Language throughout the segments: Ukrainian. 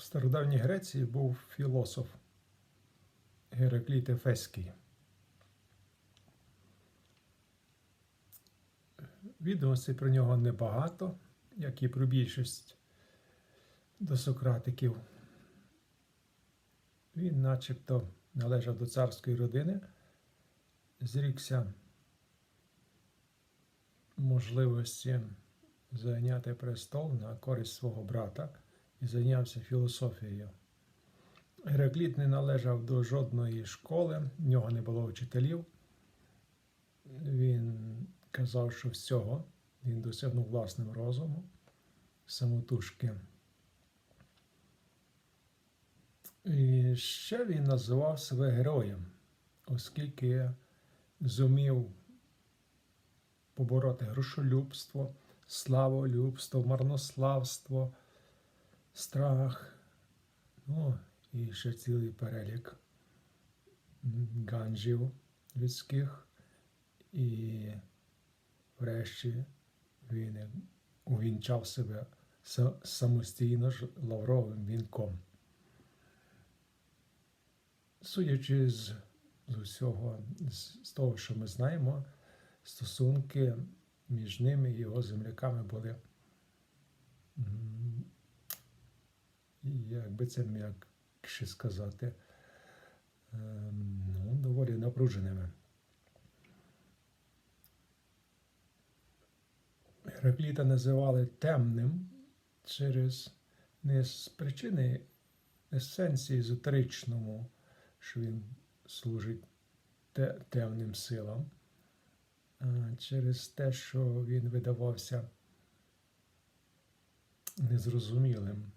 В стародавній Греції був філософ Геракліт Ефеський. Відомостей про нього небагато, як і про більшість досократиків. Він начебто належав до царської родини, зрікся можливості зайняти престол на користь свого брата і зайнявся філософією. Геракліт не належав до жодної школи, в нього не було вчителів. Він казав, що всього він досягнув власним розумом, самотужки. І ще він називав себе героєм, оскільки зумів побороти грошолюбство, славолюбство, марнославство, страх, ну і ще цілий перелік ганджів людських. І врешті він увінчав себе самостійно ж лавровим вінком. Судячи з, з усього, з, того, що ми знаємо, стосунки між ними і його земляками були, як би це м'якше сказати, ем, ну, доволі напруженими. Геракліта називали темним через не з причини есенції езотеричному, що він служить темним силам, а через те, що він видавався незрозумілим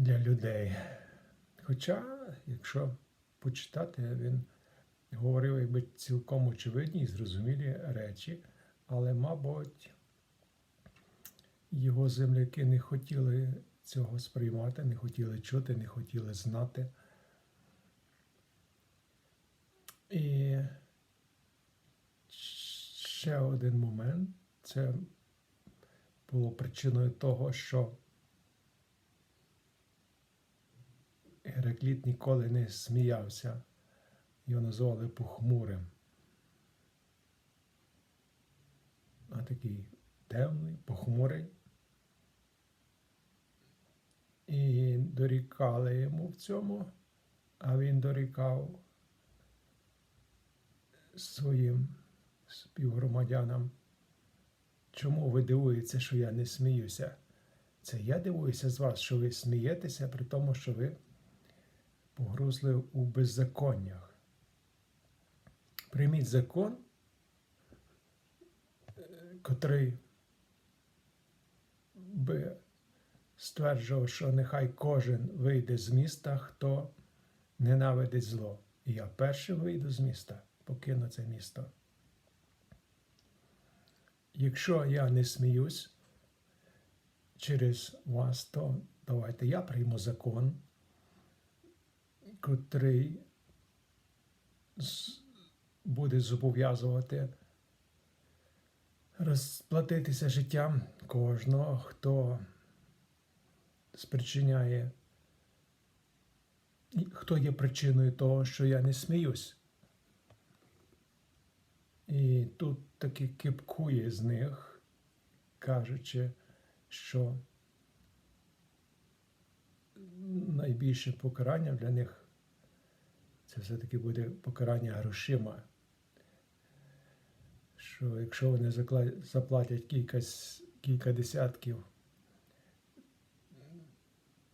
для людей. Хоча, якщо почитати, він говорив якби цілком очевидні і зрозумілі речі, але, мабуть, його земляки не хотіли цього сприймати, не хотіли чути, не хотіли знати. І ще один момент це було причиною того, що Геракліт ніколи не сміявся. Його називали похмурим. А такий темний, похмурий. І дорікали йому в цьому, а він дорікав своїм співгромадянам. Чому ви дивуєтеся, що я не сміюся? Це я дивуюся з вас, що ви смієтеся, при тому, що ви погрузли у беззаконнях. Прийміть закон, е, котрий би стверджував, що нехай кожен вийде з міста, хто ненавидить зло. І я першим вийду з міста, покину це місто. Якщо я не сміюсь через вас, то давайте я прийму закон, котрий буде зобов'язувати розплатитися життям кожного, хто спричиняє, хто є причиною того, що я не сміюсь. І тут таки кипкує з них, кажучи, що найбільше покарання для них це все-таки буде покарання грошима. Що якщо вони заплатять кілька, кілька десятків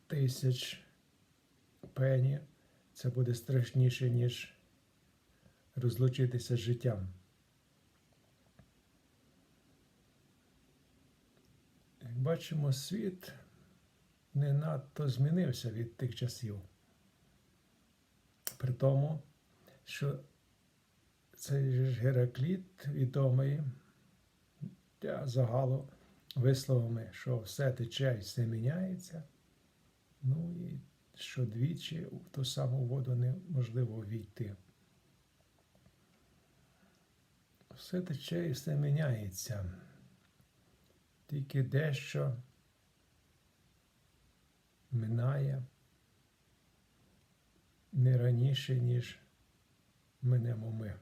тисяч пені, це буде страшніше, ніж розлучитися з життям. Бачимо, світ не надто змінився від тих часів. При тому, що цей ж Геракліт відомий для загалу висловами, що все тече і все міняється. Ну і що двічі в ту саму воду неможливо війти. Все тече і все міняється. Тільки дещо не ніж минемо ми.